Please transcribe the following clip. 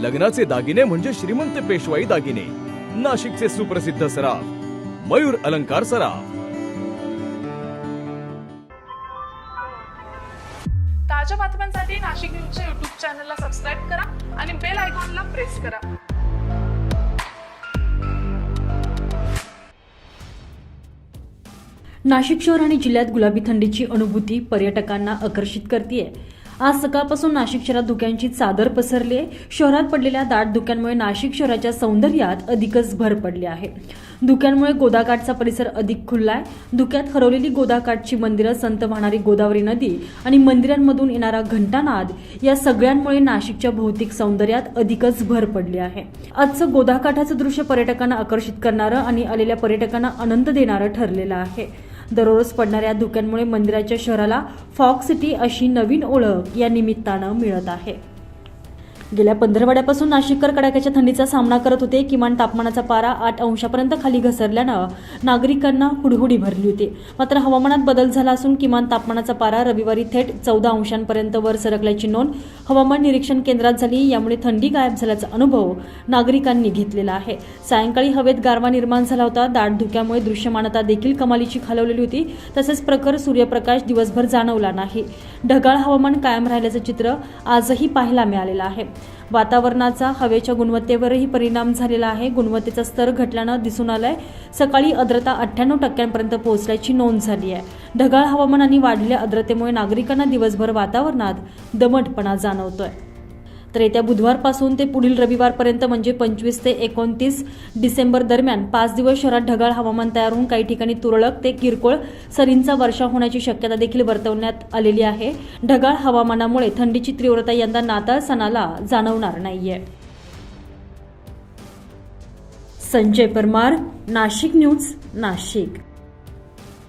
लग्नाचे दागिने म्हणजे श्रीमंत पेशवाई दागिने. नाशिकचे सुप्रसिद्ध सराफ मयूर अलंकार सराफ. ताज्या बातम्यांसाठी नाशिक न्यूजच्या युट्यूब चॅनलला सबस्क्राईब करा आणि बेल आयकॉनला प्रेस करा. नाशिक शहर आणि जिल्ह्यात गुलाबी थंडीची अनुभूती पर्यटकांना आकर्षित करते आज सकाळपासून नाशिक शहरात धुक्यांची चादर पसरली आहे. शहरात पडलेल्या दाट धुक्यांमुळे नाशिक शहराच्या सौंदर्यात अधिकच भर पडली आहे. धुक्यांमुळे गोदाकाठचा परिसर अधिक खुलला आहे. धुक्यात हरवलेली गोदाकाठची मंदिरं संत वाहणारी गोदावरी नदी आणि मंदिरांमधून येणारा घंटानाद या सगळ्यांमुळे नाशिकच्या भौतिक सौंदर्यात अधिकच भर पडली आहे. आजचं गोदाकाठाचं दृश्य पर्यटकांना आकर्षित करणारं आणि आलेल्या पर्यटकांना आनंद देणारं ठरलेलं आहे. दररोज पडणाऱ्या धुक्यांमुळे मंदिराच्या शहराला फॉक सिटी अशी नवीन ओळख या निमित्तानं मिळत आहे. गेल्या पंधरवड्यापासून नाशिककर कडाक्याच्या थंडीचा सामना करत होते. किमान तापमानाचा पारा आठ अंशापर्यंत खाली घसरल्यानं नागरिकांना हुडहुडी भरली होती. मात्र हवामानात बदल झाला असून किमान तापमानाचा पारा रविवारी थेट चौदा अंशांपर्यंत वर सरकल्याची नोंद हवामान निरीक्षण केंद्रात झाली. यामुळे थंडी गायब झाल्याचा अनुभव नागरिकांनी घेतलेला आहे. सायंकाळी हवेत गारवा निर्माण झाला होता. दाट धुक्यामुळे दृश्यमानता देखील कमालीची खालवलेली होती. तसेच प्रखर सूर्यप्रकाश दिवसभर जाणवला नाही. ढगाळ हवामान कायम राहिल्याचं चित्र आजही पाहायला मिळालेलं आहे. वातावरणाचा हवेच्या गुणवत्तेवरही परिणाम झालेला आहे. गुणवत्तेचा स्तर घटल्यानं दिसून आलाय. सकाळी आर्द्रता अठ्ठ्याण्णव टक्क्यांपर्यंत पोहोचल्याची नोंद झाली आहे. ढगाळ हवामान आणि वाढलेल्या आर्द्रतेमुळे नागरिकांना दिवसभर वातावरणात दमटपणा जाणवतोय. तर येत्या बुधवारपासून ते पुढील रविवारपर्यंत म्हणजे पंचवीस ते एकोणतीस डिसेंबर दरम्यान पाच दिवस शहरात ढगाळ हवामान तयार होऊन काही ठिकाणी तुरळक ते किरकोळ सरींचा वर्षा होण्याची शक्यता देखील वर्तवण्यात आलेली आहे. ढगाळ हवामानामुळे थंडीची तीव्रता यंदा नाताळ सणाला जाणवणार नाहीये. संजय परमार नाशिक न्यूज नाशिक.